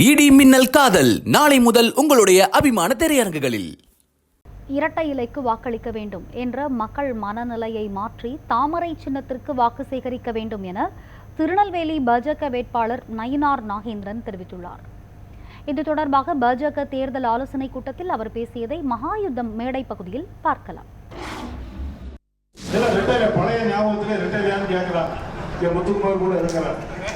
இடி மின்னல் காதல். நாளை முதல் உங்களுடைய அபிமான திரையரங்குகளில். இரட்டை இலைக்கு வாக்களிக்க வேண்டும் என்ற மக்கள் மனநிலையை மாற்றி தாமரை சின்னத்திற்கு வாக்கு சேகரிக்க வேண்டும் என திருநெல்வேலி பாஜக வேட்பாளர் நயினார் நாகேந்திரன் தெரிவித்துள்ளார். இது தொடர்பாக பாஜக தேர்தல் ஆலோசனைக் கூட்டத்தில் அவர் பேசியதை மகாயுத்தம் மேடை பகுதியில் பார்க்கலாம். பழைய ஞாபகத்துல ரிட்டையர்யான்னு கேட்கிறார். இங்க முத்துக்குமார் கூட இருக்கிறார்.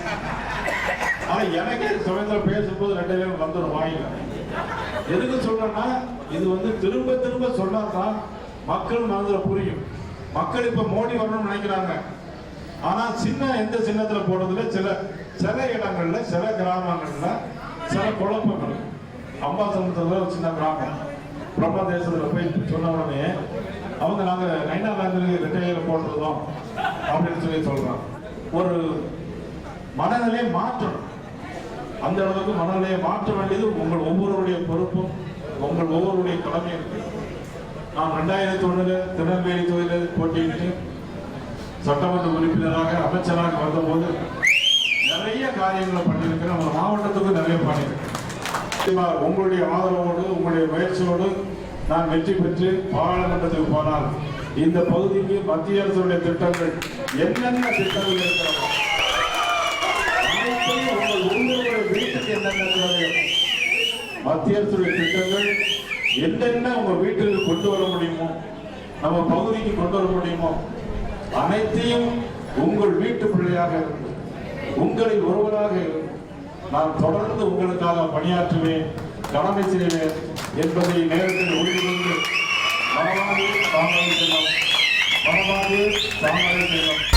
ஆனா எனக்கு சமயத்துல பேசும்போது ரிட்டையர் வந்துடும் வாயில. எதுக்கு சொல்றேன்னா இது வந்து திரும்ப திரும்ப சொன்னாதான் மக்கள் மனதில் புரியும். மக்கள் இப்ப மோடி வரணும்னு நினைக்கிறாங்க. ஆனா சின்ன எந்த சின்னத்துல போடுறதுல சில சில இடங்கள்ல சில கிராமங்கள்ல சில குழப்பங்கள். அம்பாசமுத்திரத்துல ஒரு சின்ன கிராமம். பிரம்ம தேசத்துல போய் சொன்ன உடனே அவங்க நாங்க நைனா லேண்டருக்கு ரிட்டையர் போட்டுருந்தோம் அப்படின்னு சொல்லி சொல்றோம் ஒரு மனநிலையை மாற்றணும். அந்த அளவுக்கு மனநிலையை மாற்ற வேண்டியது உங்கள் ஒவ்வொருவருடைய பொறுப்பும் உங்கள் ஒவ்வொருடைய கடமை இருக்கு. நான் ரெண்டாயிரத்தி ஒண்ணுல திருநெல்வேலி தொகுதியில் போட்டியிட்டு சட்டமன்ற உறுப்பினராக அமைச்சராக வந்தபோது நிறைய காரியங்களை பண்ணியிருக்கிறேன். நம்ம மாவட்டத்துக்கு நிறைய பண்ணியிருக்கேன் உங்களுடைய ஆதரவோடு உங்களுடைய முயற்சியோடு நான் வெற்றி பெற்று பாராளுமன்றத்துக்கு போனால் இந்த பகுதிக்கு மத்திய அரசுடைய திட்டங்கள் என்னென்ன திட்டங்கள் இருக்கிறோம் அனைத்தையும் உங்கள் உங்களுடைய வீட்டுக்கு என்னென்ன தேவையோ மத்திய அரசுடைய திட்டங்கள் என்னென்ன உங்க வீட்டுக்கு கொண்டு வர முடியுமோ நம்ம பகுதிக்கு கொண்டு வர முடியுமோ அனைத்தையும் உங்கள் வீட்டு பிள்ளையாக இருந்து உங்களில் ஒருவராக இருந்து நான் தொடர்ந்து உங்களுக்காக பணியாற்றுவேன் கடமை செய்வேன் என்பதை நேரத்தில் உறுதி கொண்டு மனமாகவே தாமரை செல்லும் மனமாகவே தாமரை செல்லும்